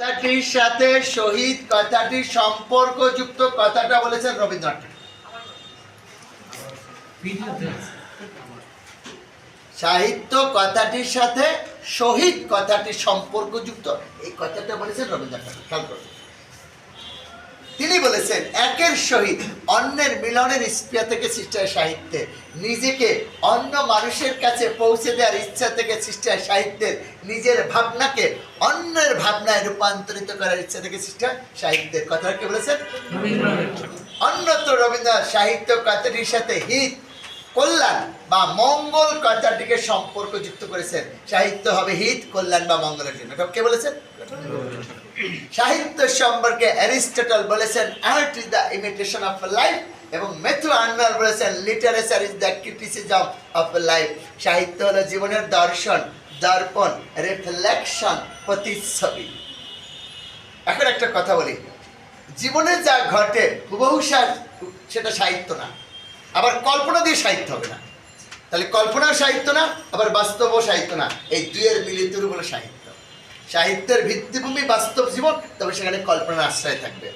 কথাটির সাথে শহীদ, কথাটির সম্পর্কযুক্ত কথাটা বলেছেন রবীন্দ্রনাথ সাহিত্য কথাটির সাথে শহীদ কথাটির সম্পর্কযুক্ত এই কথাটা বলেছেন রবীন্দ্রনাথ ঠাকুর। খেয়াল করুন। তিনি বলেছেন, একের সহিত অন্যের মিলনের স্পৃহা থেকে সৃষ্টি হয় সাহিত্যে। নিজেকে অন্য মানুষের কাছে পৌঁছে দেওয়ার ইচ্ছা থেকে সৃষ্টি হয় সাহিত্যের নিজের ভাবনাকে অন্যের ভাবনায় রূপান্তরিত করার ইচ্ছা থেকে সৃষ্টি হয় সাহিত্যের কথা কে বলেছেন? অন্যত্র রবীন্দ্রনাথ সাহিত্য কথাটির সাথে হিত, কল্যাণ বা মঙ্গল কথাটিকে সম্পর্ক যুক্ত করেছেন। সাহিত্য হবে হিত, কল্যাণ বা মঙ্গলের জন্য। কে বলেছেন? সাহিত্য সম্পর্কে অ্যারিস্টটল বলেছেন art is the imitation of life এবং মেথু আন্নার বলেছেন literature is the criticism of life সাহিত্য হলো জীবনের দর্শন, দর্পণ রিফ্লেকশন প্রতিচ্ছবি। এখন একটা কথা বলি। জীবনে যা ঘটে, হুবহু সেটা সাহিত্য না। আবার কল্পনা দিয়ে সাহিত্য হবে না। তাহলে কল্পনাও সাহিত্য না, আবার বাস্তবও সাহিত্য না। এই দুইয়ের মিলিত হলো সাহিত্য। সাহিত্যের ভিত্তিভূমি বাস্তব জীবন তবে সেখানে কল্পনার আশ্রয় থাকবে।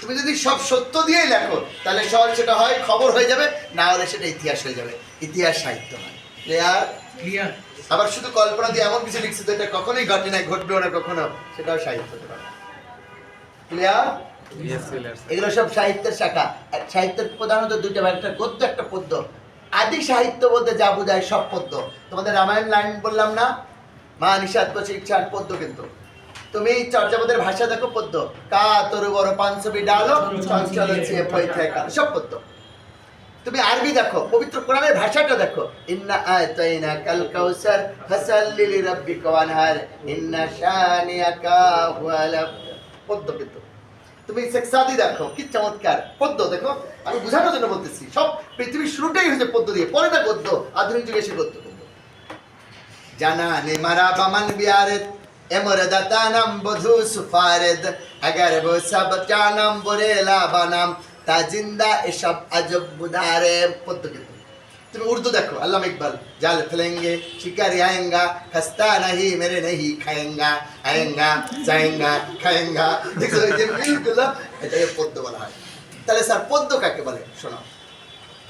তুমি যদি সব সত্য দিয়েই লেখো তাহলে সহজ সেটা হয় খবর হয়ে যাবে না হলে সেটা ইতিহাস হয়ে যাবে। ইতিহাস সাহিত্য নয়। ক্লিয়ার? ক্লিয়ার। আবার শুধু কল্পনা দিয়ে এমন কিছু লিখছে তো এটা কখনোই ঘটে নাই ঘটবেও না কখনো সেটাও সাহিত্য ক্লিয়ার? এগুলো সব সাহিত্যের শাখা। সাহিত্যের প্রধানত দুইটা একটা গদ্য একটা পদ্য। আদি সাহিত্য বলতে যা বোঝায় সব পদ্য। তোমাদের রামায়ণ লাইন বললাম না মা নিষাদ করছে ইচ্ছার পদ্য কিন্তু। তুমি চর্যাপদের ভাষা দেখো পদ্য কা তরু বড় পাঞ্চবি ডালো চঞ্চল সব পদ্য তুমি আরবি দেখো পবিত্র কোরআনের ভাষাটা দেখো। ইন্না আতাইনা কাল কাউসার ফাসাল্লি লিরাব্বিকা ওয়ানহার ইন্না শানিয়াকা হুয়াল পদ্য কিন্তু। তুমি সেক্সাদি দেখো কি চমৎকার পদ্য দেখো। আমি বোঝানোর জন্য বলতেছি সব পৃথিবীর শুরুটাই হয়েছে পদ্য দিয়ে পরে না গদ্য আধুনিক যুগে এসে গদ্য জানানি মারা বামান বিয়ারেত এমর দাতানাম বধু সুফারেদ। আগার বো সব চানাম বরেলা বানাম তা জিন্দা এসব আজব বুধারে। পদ্ম তুমি উর্দু দেখো, আল্লাহ ইকবাল জাল ফেলেঙ্গে, শিকারি আয়েঙ্গা, খাস্তা নাহি, মেরে নাহি খায়েঙ্গা, আয়েঙ্গা, চায়েঙ্গা, খায়েঙ্গা। দেখো এই যে মিলগুলো, এটাকে পদ্য বলা হয়। তাহলে স্যার পদ্য কাকে বলে? শোনো।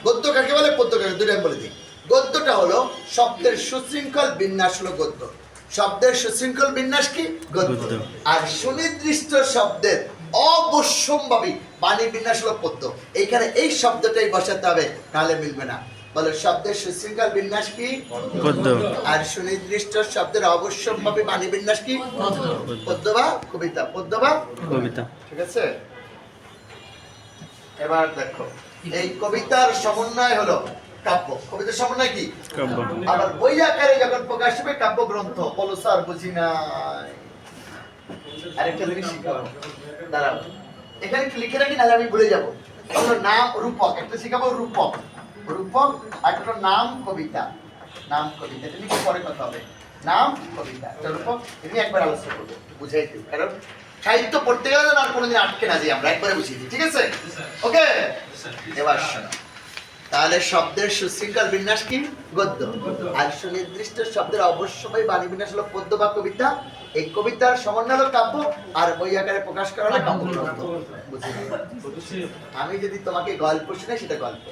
গদ্য কাকে বলে? পদ্য কাকে দুটো বলে দিই। গদ্যটা হলো শব্দের সুশৃঙ্খল বিন্যাস হলো গদ্য। শব্দের সুশৃঙ্খল বিন্যাস কি? গদ্য। আর সুনির্দিষ্ট শব্দের অবশ্যম্ভাবী বাণী বিন্যাস হলো পদ্য। এইখানে এই শব্দটাই বসাতে হবে নাহলে মিলবে না। বলো শব্দের সুশৃঙ্খল বিন্যাস কি? পদ্য। আর সুনির্দিষ্ট শব্দের অবশ্যম্ভাবী বাণী বিন্যাস কি? পদ্য বা কবিতা? পদ্য বা কবিতা। ঠিক আছে? এবার দেখো এই কবিতার সমন্বয় হলো কাব্য। কবিতার সমন্বয় কি আবার বই আকারে যখন প্রকাশ হবে কাব্য গ্রন্থ বলো স্যার বুঝি নাই। আরেকটা জিনিস শিখাবো দাঁড়াও। এখানে লিখে রাখি নাহলে আমি ভুলে যাব? হলো নাম রূপক একটা শিখাবো রূপক। রূপক আর একটা নাম কবিতা। নাম কবিতা এটা লিখে পরে কথা হবে। নাম কবিতা রূপক এমনি একবার আলোচনা করব। বুঝাই দিই কারণ সাহিত্য পড়তে গেলে আর কোনোদিন আটকে না যাই আমরা একবারে বুঝিয়ে দিই ঠিক আছে? ওকে এবার শোনো। তাহলে শব্দের সুশৃঙ্খল বিন্যাস কি? গদ্য। আর সুনির্দিষ্ট শব্দের অবশ্যই বাণী বিন্যাস হলো পদ্য বা কবিতা। এই কবিতার সমন্বয় হলো কাব্য আর বই আকারে প্রকাশ করা হলো কাব্য। আমি যদি তোমাকে গল্প শুনে সেটা গল্প।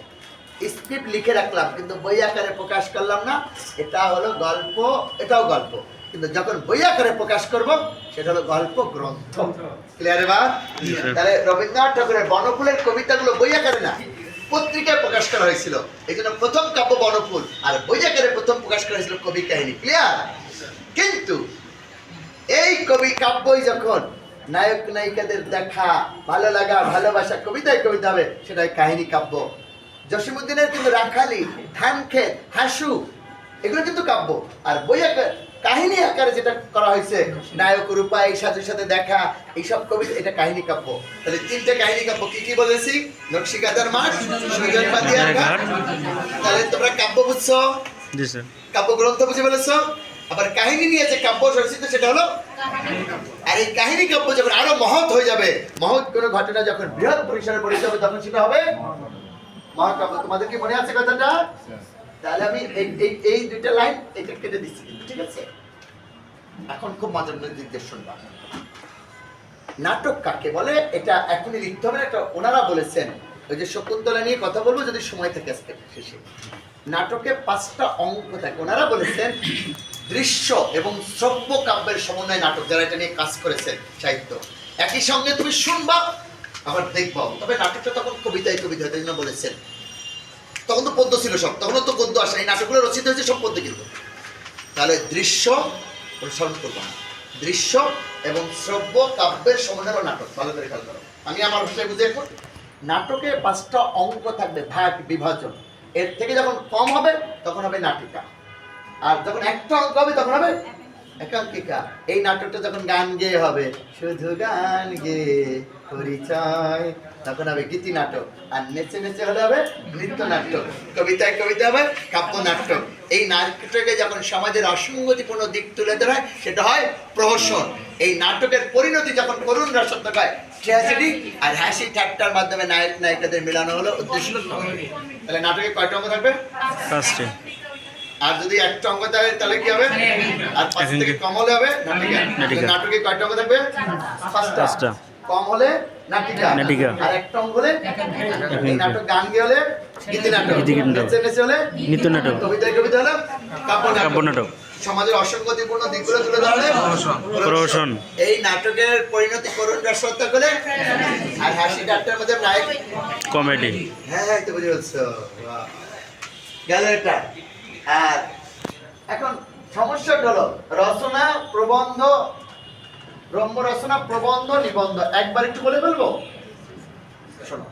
স্ক্রিপ্ট লিখে রাখলাম কিন্তু বই আকারে প্রকাশ করলাম না। এটা হলো গল্প এটাও গল্প। কিন্তু যখন বই আকারে প্রকাশ করব সেটা হলো গল্প গ্রন্থ। ক্লিয়ার এবার? তাহলে রবীন্দ্রনাথ ঠাকুরের বনফুলের কবিতাগুলো বই আকারে না। পত্রিকায় প্রকাশ করা হয়েছিল। এই জন্য প্রথম কাব্য বনফুল আর বই আকারে প্রথম প্রকাশ করা হয়েছিল কবি কাহিনী। ক্লিয়ার কিন্তু এই কবি কাব্যই যখন নায়ক নায়িকাদের দেখা, ভালো লাগা, ভালোবাসা, কবিতায় কবিতা হবে সেটাই কাহিনী কাব্য। জসিমুদ্দিনের কিন্তু রাখালি ধান খেত হাসু, এগুলো কিন্তু কাব্য। আর বই আকার কাহিনী আকারে যেটা করা হয়েছে নায়ক রূপা এই সাথে সাথে দেখা এইসব কবিতা এটা কাহিনী কাব্য। তাহলে তিনটে কাহিনী কাব্য কি কি বলেছি? নকশিকাদার মাঠ সুজন ঘাট তাহলে তোমরা কাব্য বুঝছ? কাব্য গ্রন্থ বুঝে ফেলেছ? আবার কাহিনী নিয়ে যে কাব্য রচিত সেটা হলো আর এই কাহিনী কাব্য যখন আরও মহৎ হয়ে যাবে মহৎ কোন ঘটনা যখন বৃহৎ পরিসরে পরিচয় হবে তখন সেটা হবে মহাকাব্য। তোমাদের কি মনে আছে কথাটা? তাহলে আমি এই দুইটা লাইন এটা কেটে দিচ্ছি কিন্তু, ঠিক আছে? এখন খুব মজার দিয়ে শুনবা নাটক কাকে বলে? এটা এখনই লিখতে হবে না এটা ওনারা বলেছেন। ওই যে শকুন্তলা নিয়ে কথা বলব যদি সময় থাকে আজকে শেষে। নাটকে পাঁচটা অঙ্ক থাকে। ওনারা বলেছেন দৃশ্য এবং শ্রব্য কাব্যের সমন্বয় নাটক যারা এটা নিয়ে কাজ করেছেন সাহিত্য। একই সঙ্গে তুমি শুনবা আবার দেখবাও তবে নাটকটা তখন কবিতায় কবিতা জন্য বলেছেন। তখন তো পদ্য ছিল সব তখন তো পদ্য আসে এই নাটকগুলো রচিত হয়েছে সব পদ্য কিন্তু। তাহলে দৃশ্য অনুসরণ করব না দৃশ্য এবং শ্রব্য, কাব্যের সমন্বয় নাটক, ভালো করে খেয়াল করো। আমি আমার ভাষায় বুঝে এখন? নাটকে পাঁচটা অঙ্ক থাকবে, ভাগ, বিভাজন। এর থেকে যখন কম হবে, তখন হবে নাটিকা। আর যখন একটা অঙ্ক হবে, তখন হবে একাঙ্কিকা। এই নাটকটা যখন গান গেয়ে হবে, শুধু গান গেয়ে পরিচয়, তখন হবে গীতি নাটক। আর নেচে নেচে হলে হবে নৃত্য নাটক। কবিতায় কবিতা হবে কাব্য নাটক। এই নাটকে যখন সমাজের অসঙ্গতিপূর্ণ দিক তুলে ধরায় সেটা হয় প্রহসন। এই নাটকের পরিণতি যখন করুণ রসত্বক হয় ট্র্যাজেডি আর হাসি ঠাট্টার মাধ্যমে নায়ক নায়িকাদের মিলানো হলো উদ্দেশ্য। তাহলে নাটকে কয়টা অঙ্গ থাকবে? আর যদি একটা অঙ্ক থাকে তাহলে কি হবে? আর পাঁচ থেকে কম হলে হবে নাটিকা। কয়টা অঙ্ক থাকবে? পাঁচটা। কম হলে নাটিকা। নাটিকা। আর একটা অঙ্ক হলে নাটক। গান গিয়ে হলে গীতি নাটক। নেচে হলে নৃত্য নাটক। কবিতায় কবিতা হলে কাব্য নাটক। সমাজের অসঙ্গতিপূর্ণ দিকগুলো তুলে ধরলে প্রহসন। এই নাটকের পরিণতি করুণ রসত্ব করে আর হাসি ঠাট্টার মধ্যে নায়ক কমেডি। হ্যাঁ হ্যাঁ তো বুঝে বলছো। বাহ। গেল এটা। আর এখন সমস্যাটা হলো রচনা প্রবন্ধ ব্রহ্ম রচনা প্রবন্ধ নিবন্ধ একবার একটু বলে ফেলব? শোনো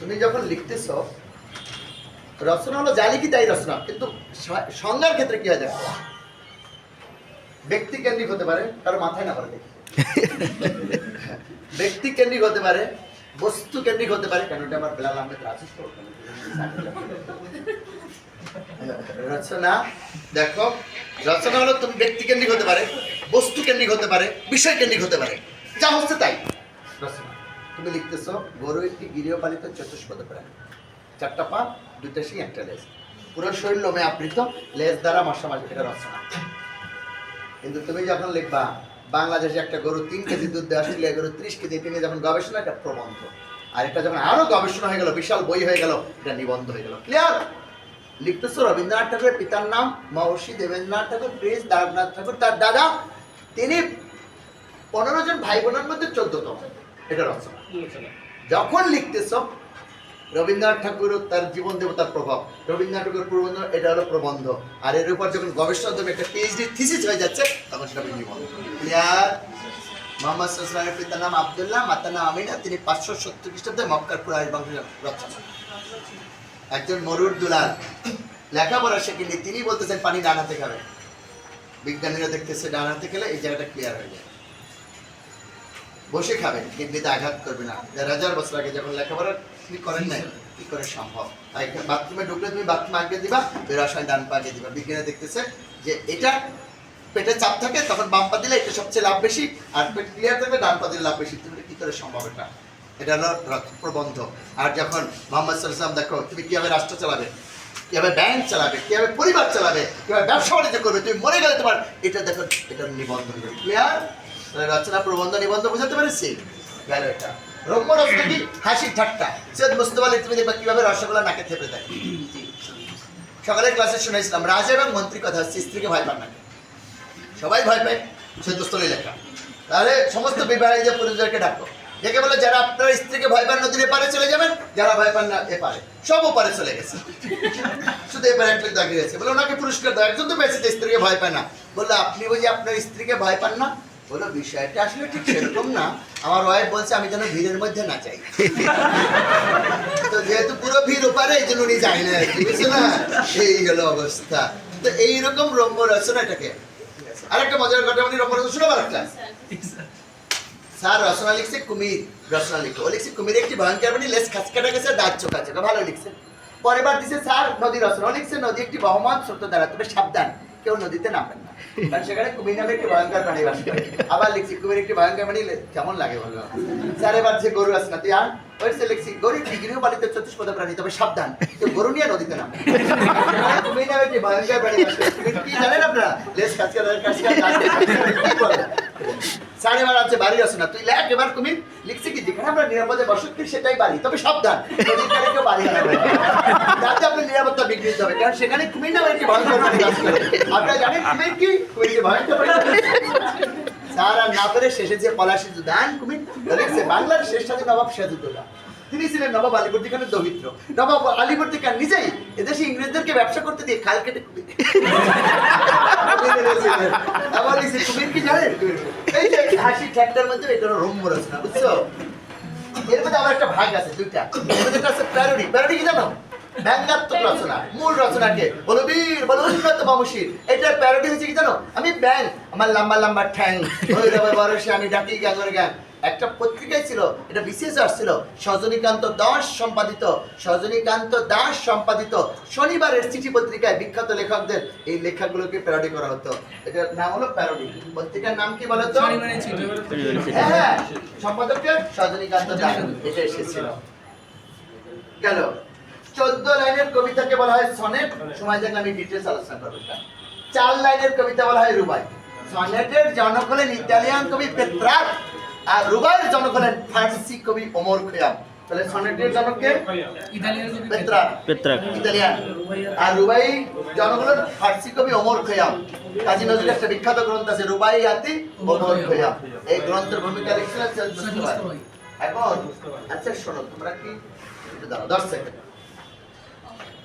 তুমি যখন লিখতেছ রচনা হলো যা লিখি তাই রচনা কিন্তু সংজ্ঞার ক্ষেত্রে কি হয় দেখো ব্যক্তি কেন্দ্রিক হতে পারে কারও মাথায় না পারে ব্যক্তি কেন্দ্রিক হতে পারে বস্তু কেন্দ্রিক হতে পারে। কেন এটা আমার বেলাল আহমেদ রচনা, দেখো, রচনা হলো তুমি ব্যক্তি কেন্দ্রিক হতে পারে, বস্তু কেন্দ্রিক হতে পারে, বিষয় কেন্দ্রিক হতে পারে। যা হচ্ছে তাই। রচনা, তুমি লিখতেছ গরু একটি গৃহপালিত চতুষ্পদ প্রাণী। চারটা পা, দুইটা শিং, একটা লেজ। পুরো শরীর লোমে আবৃত, লেজ দ্বারা মশা মাঝে এটা রচনা। কিন্তু তুমি যখন লিখবা বাংলাদেশে একটা গরু তিন কেজি দুধ দেয় অস্ট্রেলিয়া গরু ত্রিশ কেজি তিনি যখন গবেষণা এটা প্রবন্ধ। আর এটা যখন আরও গবেষণা হয়ে গেল বিশাল বই হয়ে গেল এটা নিবন্ধ হয়ে গেল। ক্লিয়ার লিখতেছ রবীন্দ্রনাথ ঠাকুরের পিতার নাম মহর্ষি দেবেন্দ্রনাথ ঠাকুর প্রিন্স দ্বারকনাথ ঠাকুর তার দাদা তিনি পনেরো জন ভাই বোনের মধ্যে চোদ্দতম। এটা রচনা যখন লিখতেছ রবীন্দ্রনাথ ঠাকুর তার জীবন দেবতার প্রভাব। রবীন্দ্রনাথ ঠাকুর প্রবন্ধ, এটা হলো প্রবন্ধ। আর এর উপর যখন গবেষণা তুমি একটা পিএইচডি থিসিস হয়ে যাচ্ছে, তখন সেটা নিবন্ধ ক্লিয়ার মোহাম্মদ পিতার নাম আবদুল্লাহ, মাতার নাম আমিনা, তিনি পাঁচশো সত্তর খ্রিস্টাব্দে মক্কার কুরাইশ বংশের রচনা একজন মরুর দুলাল। লেখাপড়া শেখেনি তিনি বলতেছেন, পানি ডানাতে খাবে। বিজ্ঞানীরা দেখতেছে ডানাতে খেলে এই জায়গাটা ক্লিয়ার হয়ে যায়। বসে খাবে কিডনিতে আঘাত করবে না। দেড় হাজার বছর আগে যখন লেখাপড়া তিনি করেন নাই, কি করে সম্ভব? তাই বাথরুমে ঢুকলে তুমি বাথরুমে আগে দিবা ডান পা আগে দিবা। বিজ্ঞানী দেখতেছে যে এটা পেটে চাপ থাকে, তখন বাম পা দিলে এটা সবচেয়ে লাভ বেশি, আর পেট ক্লিয়ার থাকবে ডান পা দিলে লাভ বেশি। তুমি কি করে সম্ভব এটা? এটা হলো প্রবন্ধ। আর যখন মোহাম্মদ সাল্লাম দেখো, তুমি কীভাবে রাষ্ট্র চালাবে, কীভাবে ব্যাংক চালাবে, কীভাবে পরিবার চালাবে, কীভাবে ব্যবসা বাণিজ্য করবে, তুমি মরে গেলে তোমার এটা দেখো, এটা নিবন্ধ ক্লিয়ার রচনা, প্রবন্ধ, নিবন্ধ বুঝাতে পেরেছি? গেল এটা। রম্য রচনা কি ঠাট্টা। সৈয়দ মুস্তফা আলী তুমি দেখবা কীভাবে রসগোল্লা নাকে থেপে দেয়? সকালের ক্লাসে শুনেছিলাম, রাজা এবং মন্ত্রী কথা হচ্ছে, স্ত্রীকে ভয় পান না সবাই ভয় পায় সৈয়দ মুস্তফা লেখা। তাহলে সমস্ত বিবাহিত পুরুষদেরকে ডাকো। ডেকে বলে, যারা আপনার স্ত্রীকে ভয় পান, নদীর এপারে চলে যাবেন, যারা ভয় পান না, এপারে। সব ওপারে চলে গেছে। শুধু এবার এক দাঁড়িয়ে গেছে বলে, ওনাকে পুরস্কার দাও। একজন তো পেয়েছে স্ত্রীকে ভয় পায় না। বলল, আপনি বুঝি আপনার স্ত্রীকে ভয় পান না? বিষয়টা, আসলে ঠিক সেরকম না। আমার ওয়াইফ বলছে, আমি যেন ভিড়ের মধ্যে না যাই। তো যেহেতু পুরো ভিড় এই জন্য উনি যাই না বুঝছ না? হলো অবস্থা। তো এইরকম রম্য আরেকটা মজার ঘটনা রম্য রচনা স্যার, রচনা লিখছে কুমির, রচনা লিখো ও লিখছে কুমির, একটি ভয়ঙ্কর প্রাণী লেজ খাঁচ কাটা গেছে, দাঁত চোখ আছে ভালো লিখছে। পরের বার দিছে, স্যার নদী রচনা। লিখছে, নদী একটি বহমান স্রোত দ্বারা, তবে সাবধান। কেউ নদীতে নামবেন না কারণ সেখানে কুমির নামে একটি ভয়ঙ্কর প্রাণী বাস করে আবার লিখছি কুমির একটি ভয়ঙ্কর প্রাণী কেমন লাগে বলো স্যার এবার যে গরু আছে না তুই আন ওইসে লিখছি গরু একটি গৃহপালিত চতুষ্পদ প্রাণী তবে সাবধান তো গরু নিয়ে নদীতে নামে কুমির নামে একটি ভয়ঙ্কর প্রাণী বাস করে কি জানেন আপনারা লেস কাজ কাজ কাজ কি স্যার এবার আছে, বাড়ি আসে না। তুই লেখ, এবার তুমি লিখছি কি? যেখানে আমরা নিরাপদে বসত করি সেটাই বাড়ি। তবে সাবধান যাতে আপনার নিরাপত্তা বিঘ্নিত হবে। কারণ সেখানে কুমির নামে একটি ভয়ঙ্কর প্রাণী বাস করে আপনারা জানেন কুমির কি? ভয়ঙ্কর স্যার, আর না শেষে যে দান লিখছে বাংলার শেষ সাথে নবাব তিনি ছিলেন নবাব আলীবর্দী খানের দৌহিত্র। নবাব আলীবর্দী খান নিজেই এদেশে ইংরেজদেরকে ব্যবসা করতে দিয়ে খাল কেটে এর মধ্যে একটা ভাগ আছে প্যারোডি প্যারোডি কি জানো রচনা মূল এটা প্যারোডি হচ্ছে কি জানো আমি ব্যাং, আমার লম্বা লম্বা ঠ্যাং। বরসে আমি ডাকি গ্যাঙর গ্যাং একটা পত্রিকায় ছিল এটা বিশেষ আসছিল সজনীকান্ত দাস সম্পাদিত সজনীকান্ত দাস সম্পাদিত শনিবারের চিঠি পত্রিকায় বিখ্যাত লেখকদের এই লেখাগুলোকে প্যারোডি করা হতো। এটার নাম হলো প্যারোডি পত্রিকার নাম কি বলতো হ্যাঁ হ্যাঁ। সম্পাদকের সজনীকান্ত দাস। এটা এসেছিল। গেল। চোদ্দ লাইনের কবিতাকে বলা হয় সনেট। সময় দেখলে আমি ডিটেলস আলোচনা করব চার লাইনের কবিতা বলা হয় রুবাই। সনেটের জনক হলেন ইতালিয়ান কবি পেট্রাক আর রুবাইয়ের জনক হলেন ফার্সি কবি ওমর খয়াম। তাহলে সনেটের জনককে? পেট্রাক পেত্রাক ইতালিয়ান। আর রুবাই জনক হলেন ফার্সি কবি ওমর খয়াম। কাজী নজরুলের একটা বিখ্যাত গ্রন্থ আছে রুবাই আতি ওমর খয়াম। এই গ্রন্থের ভূমিকা লিখছিলেন এখন আচ্ছা শোনো তোমরা কি দাঁড়াও দশ সেকেন্ড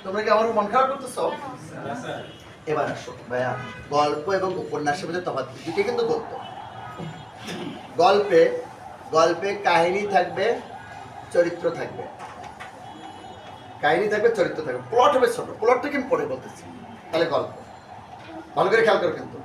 তোমরা কি আমার মন খারাপ করতেছো? এবার আসো ভাইয়া গল্প এবং উপন্যাসের মধ্যে তফাৎ কি? দুটোই কিন্তু গল্প। গল্পে গল্পে কাহিনী থাকবে, চরিত্র থাকবে। কাহিনী থাকবে, চরিত্র থাকবে। প্লট হবে ছোট। প্লটটা কি আমি পরে বলতেছি। তাহলে গল্প। ভালো করে খেয়াল করো কিন্তু।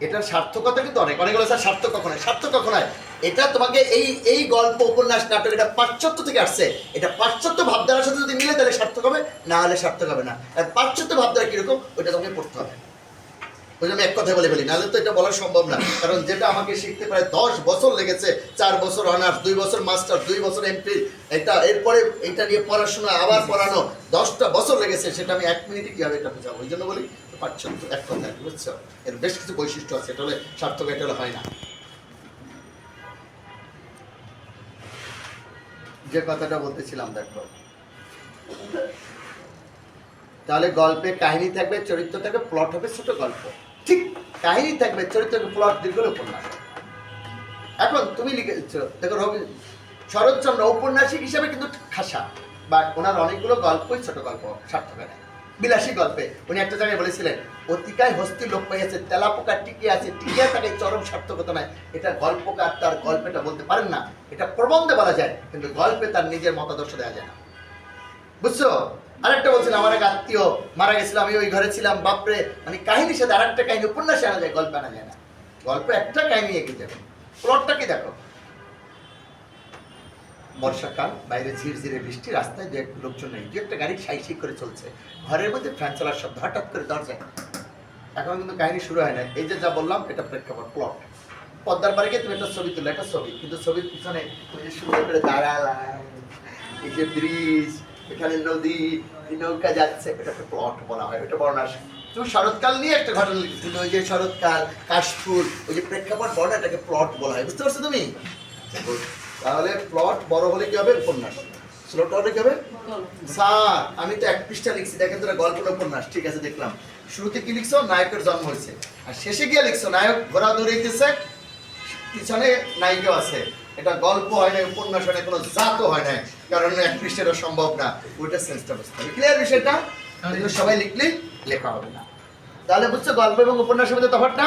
এটার সার্থকতা কিন্তু অনেক। অনেক বলে, স্যার, সার্থক কখন সার্থক কখন হয় এটা তোমাকে এই এই গল্প, উপন্যাস, নাটক, এটা পাশ্চাত্য থেকে আসছে। এটা পাশ্চাত্য ভাবধারার সাথে যদি মিলে, তাহলে সার্থক হবে। না হলে সার্থক হবে না। পাশ্চাত্য ভাবধারা কীরকম? ওইটা তোমাকে পড়তে হবে। ওই জন্য এক কথা বলে বলি নাহলে তো এটা বলা সম্ভব না। কারণ যেটা আমাকে শিখতে প্রায় দশ বছর লেগেছে, চার বছর অনার্স, দুই বছর মাস্টার দুই বছর এমপি এটা এরপরে এটা নিয়ে পড়াশোনা, আবার পড়ানো, দশটা বছর লেগেছে, সেটা আমি এক মিনিটে কীভাবে এটা বোঝাবো? ওই জন্য বলি পাচ্ছেন এক কথা বুঝছ? এর বেশ কিছু বৈশিষ্ট্য আছে, এটা হলে সার্থক এটা হলে হয় না। যে কথাটা বলতেছিলাম, দেখো। তাহলে গল্পে কাহিনী থাকবে, চরিত্র থাকবে প্লট হবে ছোট গল্প। ঠিক কাহিনী থাকবে চরিত্র প্লট দীর্ঘ উপন্যাস। এখন তুমি লিখেছ দেখো রবি, শরৎচন্দ্র ঔপন্যাসিক হিসাবে কিন্তু খাসা, বা ওনার অনেকগুলো গল্পই ছোট গল্প সার্থক হয় বিলাসী গল্পে উনি একটা জায়গায় বলেছিলেন, অতিকায় হস্তি লোক পাইয়াছে তেলা পোকা টিকে আছে, টিকে থাকে, চরম সার্থকতা নাই। এটা গল্পকার তার গল্পটা বলতে পারেন না, এটা প্রবন্ধে বলা যায়, কিন্তু গল্পে তার নিজের মতাদর্শ দেওয়া যায় না। বুঝছ? আরেকটা বলছিলাম, আমার এক আত্মীয় মারা গেছিল, আমি ওই ঘরে ছিলাম, বাপরে মানে কাহিনীর সাথে আরেকটা কাহিনী উপন্যাসে আনা যায় গল্প আনা যায় না। গল্প একটা কাহিনী এগিয়ে যাবে। প্লটটা কি দেখো? বর্ষাকাল বাইরে ঝিরঝিরে বৃষ্টি, রাস্তায় দু এক লোকজন নেই, দু একটা গাড়ি সাই সাই করে চলছে। ঘরের মধ্যে ফ্যান চলার শব্দ, হঠাৎ করে দরজায়। এখন কিন্তু কাহিনী শুরু হয় না এই যে যা বললাম, এটা প্রেক্ষাপট প্লট পদ্মার পাড়ে গিয়ে তুমি একটা ছবি তুলে একটা ছবি, কিন্তু ছবির পিছনে তুমি সুন্দর করে দাঁড়ালাম, এই যে ব্রিজ এখানে নদী নৌকা যাচ্ছে এটা একটা প্লট বলা হয়, এটা বর্ণনা তুমি শরৎকাল নিয়ে একটা ঘটনা লিখেছো কিন্তু ওই যে শরৎকাল, কাশফুল, ওই যে প্রেক্ষাপট বর্ণনা এটাকে প্লট বলা হয়, বুঝতে পারছ তুমি? তাহলে প্লট বড় হলে কি হবে? উপন্যাস। ছোট হলে কি হবে? স্যার, আমি তো এক পৃষ্ঠা লিখছি, দেখেন তোরা গল্প না উপন্যাস, ঠিক আছে, দেখলাম। শুরুতে কি লিখছো? নায়কের জন্ম হয়েছে। আর শেষে গিয়ে লিখছো, নায়ক ঘোরা দৌড়াইতেছে, পিছনে নায়িকা আছে। এটা গল্প হয় না উপন্যাস হয় কোনো জাতও হয় না কারণ এক পৃষ্ঠাটা সম্ভব না, ওইটা সেন্সটা বুঝতে হবে। ক্লিয়ার বিষয়টা? সবাই লিখলেই লেখা হবে না। তাহলে বুঝছ, গল্প এবং উপন্যাসের মধ্যে তফাৎটা?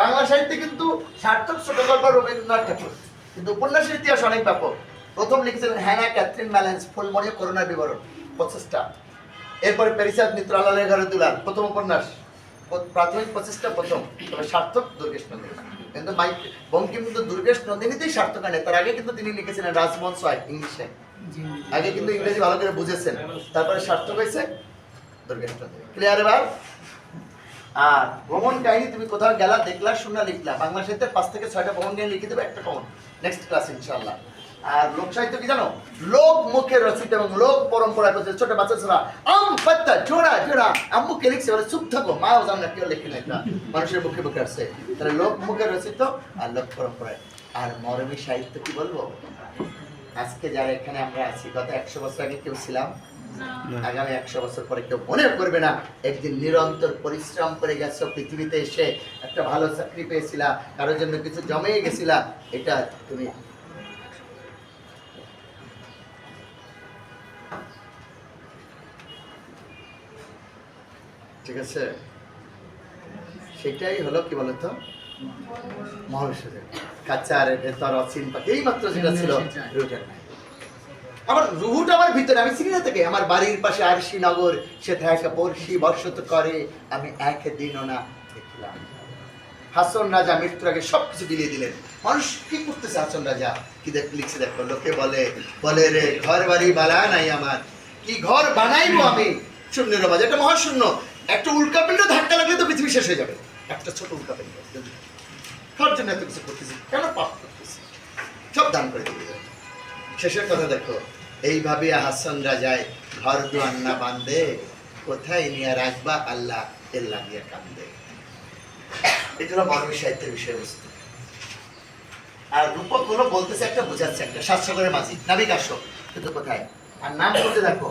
বাংলা সাহিত্যে কিন্তু সার্থক ছোট গল্প রবীন্দ্রনাথ ঠাকুর। কিন্তু উপন্যাসের ইতিহাস অনেক ব্যাপক। প্রথম লিখেছিলেন হ্যানা ক্যাথরিন ব্যালেন্স ফুলমণি ও করুণার বিবরণ, প্রচেষ্টা। এরপরে প্যারিসাদ মিত্র আলালের ঘরে দুলাল, প্রথম উপন্যাস। প্রাথমিক প্রচেষ্টা প্রথম, তবে সার্থক দুর্গেশ নন্দিনী কিন্তু মাইক বঙ্কিম কিন্তু দুর্গেশ নন্দিনীতেই স্বার্থ কানে তার আগে কিন্তু তিনি লিখেছিলেন রাজমোহন সয় ইংলিশে। আগে কিন্তু ইংরেজি ভালো করে বুঝেছেন। তারপরে স্বার্থ হয়েছে দুর্গেশ নন্দিনী। ক্লিয়ার এবার? আর ভ্রমণ কাহিনী তুমি কোথাও গেলা দেখলা শুনলা লিখলা। বাংলা সাহিত্যের পাঁচ থেকে ছয়টা ভ্রমণ কাহিনী লিখে দেবে একটা কমন নেক্সট ক্লাস ইনশাল্লাহ আর লোক সাহিত্য কি জানো? লোক মুখের রচিত এবং লোক পরম্পরা করছে ছোট বাচ্চা ছোড়া আম পাত্তা জোড়া জোড়া আম্মু কে লিখছে বলে চুপ থাকো মাও জান না কেউ লেখে না এটা মানুষের মুখে মুখে আসছে। তাহলে লোক মুখের রচিত আর লোক পরম্পরায়। আর মরমী সাহিত্য কি বলব? আজকে যারা এখানে আমরা আছি গত একশো বছর আগে কেউ ছিলাম আগামী একশো বছর পরে কেউ মনে করবে না একদিন নিরন্তর পরিশ্রম করে গেছো পৃথিবীতে এসে একটা ভালো চাকরি পেয়েছিলা কারোর জন্য কিছু জমে গেছিলা এটা তুমি ঠিক আছে? সেটাই হলো কি বলতো? কাচারের ভেতর অচিন পাখি। এই মাত্র যেটা ছিল রুটের নাই। আমার রুহুটা আমার ভিতরে আমি চিনি না থেকে আমার বাড়ির পাশে আরশি নগর সে থাকে বর্ষি বর্ষত করে আমি একদিনও না দেখলাম। হাসন রাজা মৃত্যুর আগে সব কিছু বিলিয়ে দিলেন। মানুষ কি করতেছে হাসন রাজা? কি দেখ লিখছে দেখো লোকে বলে? বলে রে ঘর বাড়ি বালা নাই আমার। কি ঘর বানাইবো আমি? শূন্যের বাজে একটা মহাশূন্য। একটা উল্কাপিণ্ড ধাক্কা লাগলে তো পৃথিবী শেষ হয়ে যাবে। একটা ছোট উল্কাপিণ্ড তার জন্য এত কিছু করতেছি, কেন পাপ করতেছি? সব দান করে দিবে। শেষের কথা দেখো এইভাবে হাসান রাজায় ঘর দুয়ার না বান্ধে কোথায় নিয়ে রাখবা আল্লাহ? এর লাগিয়া কান্দে। এটা হলো মানবিক সাহিত্যের বিষয়বস্তু। আর রূপকগুলো বলতেছে একটা বোঝাচ্ছে একটা শাস্ত্রকরের মাঝি নাবিক আসো কিন্তু কোথায়? আর নাম করতে দেখো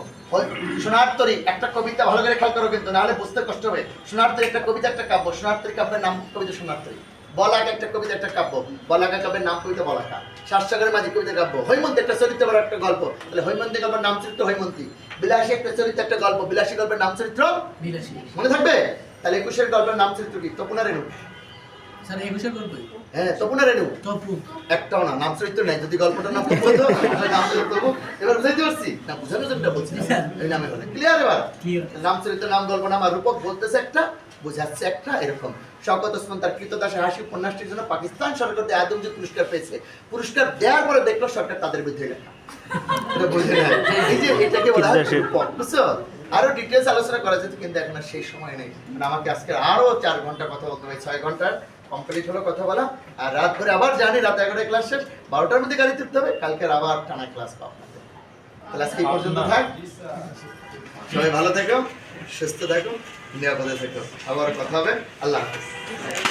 সোনার তরী একটা কবিতা ভালো করে খেয়াল করো কিন্তু নাহলে বুঝতে কষ্ট হবে। সোনার তরী একটা কবিতা একটা কাব্য। সোনার তরী কাব্যের নাম কবিতা সোনার তরী বলাকা একটা কবিতা একটা কাব্য। বলাকা কাব্যের নাম কবিতা বলাকা। মাঝি কবিতা কাব্য। হৈমন্তী একটা চরিত্র বড় একটা গল্প। তাহলে হৈমন্তী গল্পের নাম চরিত্র হৈমন্তী। বিলাসী একটা চরিত্র একটা গল্প। বিলাসী গল্পের নাম চরিত্র বিলাসী। মনে থাকবে? তাহলে একুশের গল্পের নাম চরিত্র কি? তপনা হ্যাঁ তপনা রেণু। তপু একটাও না নাম চরিত্র নাই যদি গল্পটার নাম তপু নাম চরিত্র তপু এবার বুঝাইতে পারছি? না বুঝানোর জন্য বলছি এই নামে বলে ক্লিয়ার এবার? নাম চরিত্র নাম গল্প নাম আর রূপক বলতেছে একটা বোঝাচ্ছে একটা এরকম। শওকত ওসমান তার কৃতদাসের হাসি উপন্যাসটির জন্য পাকিস্তান সরকার দিয়ে আদমজি পুরস্কার পেয়েছে। পুরস্কার দেওয়ার পরে দেখল সরকার তাদের বিরুদ্ধে লেখা। এটা বুঝে না এই যে এটাকে বলা হয় রূপক বুঝছ? আরও ডিটেলস আলোচনা করা যেত কিন্তু এখন সেই সময় নেই। মানে আমাকে আজকে আরও চার ঘণ্টা কথা বলতে হবে ছয় ঘণ্টার কমপ্লিট হলো কথা বলা। আর রাত করে আবার জানি রাত এগারোটায় ক্লাস শেষ, বারোটার মধ্যে গাড়ি তুলতে হবে কালকের আবার টানা ক্লাস পাবো। ক্লাস কি পর্যন্ত থাক। সবাই ভালো থেকো, সুস্থ থাকো, নিরাপদে থেকো। আবার কথা হবে। আল্লাহ হাফিজ।